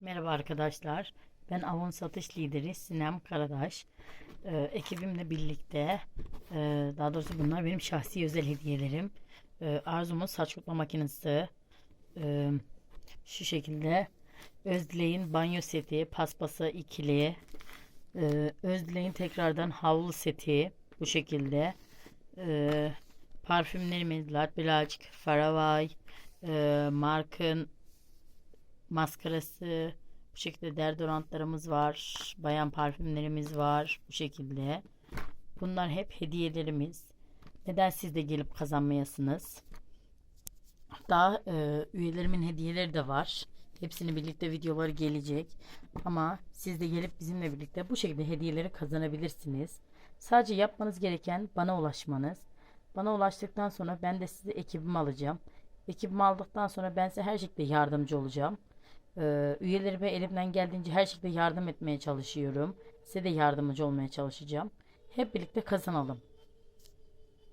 Merhaba arkadaşlar. Ben Avon Satış Lideri Sinem Karadaş. Ee, ekibimle birlikte, e, daha doğrusu bunlar benim şahsi özel hediyelerim. Ee, Arzu'mun saç kurutma makinesi, e, şu şekilde Özdileğin banyo seti, paspası ikili, e, Özdileğin tekrardan havlu seti, bu şekilde. E, parfümlerimiz Lat Birazcık, Faravay, e, Mark'ın maskarası, bu şekilde deodorantlarımız var. Bayan parfümlerimiz var. Bu şekilde. Bunlar hep hediyelerimiz. Neden siz de gelip kazanmayasınız? Daha e, üyelerimin hediyeleri de var. Hepsini birlikte videoları gelecek. Ama siz de gelip bizimle birlikte bu şekilde hediyeleri kazanabilirsiniz. Sadece yapmanız gereken bana ulaşmanız. Bana ulaştıktan sonra ben de sizi ekibime alacağım. Ekibimi aldıktan sonra ben size her şekilde yardımcı olacağım. Ee, üyelerime elimden geldiğince her şekilde yardım etmeye çalışıyorum. Size de yardımcı olmaya çalışacağım. Hep birlikte kazanalım.